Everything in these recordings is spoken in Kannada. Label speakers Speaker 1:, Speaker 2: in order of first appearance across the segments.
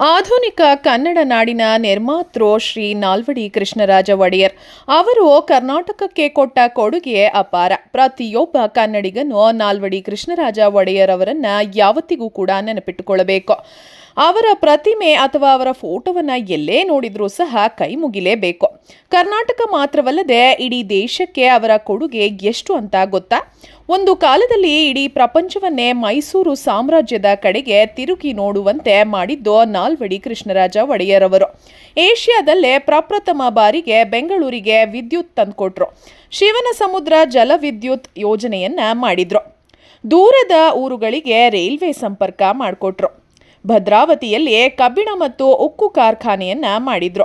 Speaker 1: ಆಧುನಿಕ ಕನ್ನಡ ನಾಡಿನ ನಿರ್ಮಾತೃ ಶ್ರೀ ನಾಲ್ವಡಿ ಕೃಷ್ಣರಾಜ ಒಡೆಯರ್. ಅವರು ಕರ್ನಾಟಕಕ್ಕೆ ಕೊಟ್ಟ ಕೊಡುಗೆ ಅಪಾರ. ಪ್ರತಿಯೊಬ್ಬ ಕನ್ನಡಿಗನು ನಾಲ್ವಡಿ ಕೃಷ್ಣರಾಜ ಒಡೆಯರ್ ಅವರನ್ನ ಯಾವತ್ತಿಗೂ ಕೂಡ ನೆನಪಿಟ್ಟುಕೊಳ್ಳಬೇಕು. ಅವರ ಪ್ರತಿಮೆ ಅಥವಾ ಅವರ ಫೋಟೋವನ್ನು ಎಲ್ಲೇ ನೋಡಿದರೂ ಸಹ ಕೈ ಮುಗಿಲೇಬೇಕು. ಕರ್ನಾಟಕ ಮಾತ್ರವಲ್ಲದೆ ಇಡೀ ದೇಶಕ್ಕೆ ಅವರ ಕೊಡುಗೆ ಎಷ್ಟು ಅಂತ ಗೊತ್ತಾ? ಒಂದು ಕಾಲದಲ್ಲಿ ಇಡೀ ಪ್ರಪಂಚವನ್ನೇ ಮೈಸೂರು ಸಾಮ್ರಾಜ್ಯದ ಕಡೆಗೆ ತಿರುಗಿ ನೋಡುವಂತೆ ಮಾಡಿದ್ದು ನಾಲ್ವಡಿ ಕೃಷ್ಣರಾಜ ಒಡೆಯರ್ ಅವರು ಏಷ್ಯಾದಲ್ಲೇ ಪ್ರಪ್ರಥಮ ಬಾರಿಗೆ ಬೆಂಗಳೂರಿಗೆ ವಿದ್ಯುತ್ ತಂದುಕೊಟ್ರು. ಶಿವನ ಸಮುದ್ರ ಜಲವಿದ್ಯುತ್ ಯೋಜನೆಯನ್ನ ಮಾಡಿದ್ರು. ದೂರದ ಊರುಗಳಿಗೆ ರೈಲ್ವೆ ಸಂಪರ್ಕ ಮಾಡಿಕೊಟ್ರು. ಭದ್ರಾವತಿಯಲ್ಲಿ ಕಬ್ಬಿಣ ಮತ್ತು ಉಕ್ಕು ಕಾರ್ಖಾನೆಯನ್ನು ಮಾಡಿದ್ರು.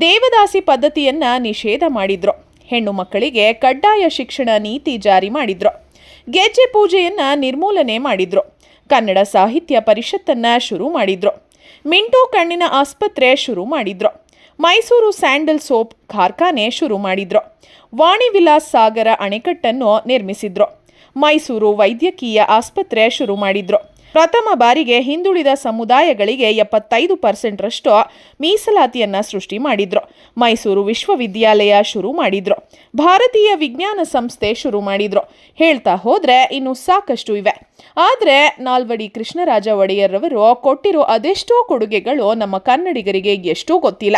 Speaker 1: ದೇವದಾಸಿ ಪದ್ಧತಿಯನ್ನ ನಿಷೇಧ ಮಾಡಿದ್ರು. ಹೆಣ್ಣು ಮಕ್ಕಳಿಗೆ ಕಡ್ಡಾಯ ಶಿಕ್ಷಣ ನೀತಿ ಜಾರಿ ಮಾಡಿದ್ರು. ಗೆಜ್ಜೆ ಪೂಜೆಯನ್ನ ನಿರ್ಮೂಲನೆ ಮಾಡಿದ್ರು. ಕನ್ನಡ ಸಾಹಿತ್ಯ ಪರಿಷತ್ತನ್ನ ಶುರು ಮಾಡಿದ್ರು. ಮಿಂಟೋ ಕಣ್ಣಿನ ಆಸ್ಪತ್ರೆ ಶುರು ಮಾಡಿದ್ರು. ಮೈಸೂರು ಸ್ಯಾಂಡಲ್ ಸೋಪ್ ಕಾರ್ಖಾನೆ ಶುರು ಮಾಡಿದ್ರು. ವಾಣಿ ವಿಲಾಸ್ ಸಾಗರ ಅಣೆಕಟ್ಟನ್ನು ನಿರ್ಮಿಸಿದ್ರು. ಮೈಸೂರು ವೈದ್ಯಕೀಯ ಆಸ್ಪತ್ರೆ ಶುರು ಮಾಡಿದ್ರು. ಪ್ರಥಮ ಬಾರಿಗೆ ಹಿಂದುಳಿದ ಸಮುದಾಯಗಳಿಗೆ ಎಪ್ಪತ್ತೈದು ಪರ್ಸೆಂಟ್ರಷ್ಟು ಮೀಸಲಾತಿಯನ್ನ ಸೃಷ್ಟಿ ಮಾಡಿದ್ರು. ಮೈಸೂರು ವಿಶ್ವವಿದ್ಯಾಲಯ ಶುರು ಮಾಡಿದ್ರು. ಭಾರತೀಯ ವಿಜ್ಞಾನ ಸಂಸ್ಥೆ ಶುರು ಮಾಡಿದ್ರು. ಹೇಳ್ತಾ ಹೋದರೆ ಇನ್ನು ಸಾಕಷ್ಟು ಇವೆ. ಆದರೆ ನಾಲ್ವಡಿ ಕೃಷ್ಣರಾಜ ಒಡೆಯರ್ರವರು ಕೊಟ್ಟಿರೋ ಅದೆಷ್ಟೋ ಕೊಡುಗೆಗಳು ನಮ್ಮ ಕನ್ನಡಿಗರಿಗೆ ಎಷ್ಟೂ ಗೊತ್ತಿಲ್ಲ.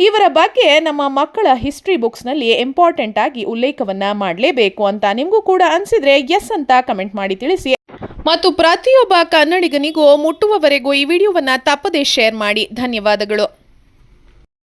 Speaker 1: ಇವರ ಬಗ್ಗೆ ನಮ್ಮ ಮಕ್ಕಳ ಹಿಸ್ಟ್ರಿ ಬುಕ್ಸ್ನಲ್ಲಿ ಇಂಪಾರ್ಟೆಂಟ್ ಆಗಿ ಉಲ್ಲೇಖವನ್ನ ಮಾಡಲೇಬೇಕು ಅಂತ ನಿಮಗೂ ಕೂಡ ಅನ್ಸಿದ್ರೆ ಎಸ್ ಅಂತ ಕಮೆಂಟ್ ಮಾಡಿ ತಿಳಿಸಿ. ಮತ್ತು ಪ್ರತಿಯೊಬ್ಬ ಕನ್ನಡಿಗನಿಗೂ ಮುಟ್ಟುವವರೆಗೂ ಈ ವಿಡಿಯೋವನ್ನು ತಪ್ಪದೇ ಶೇರ್ ಮಾಡಿ. ಧನ್ಯವಾದಗಳು.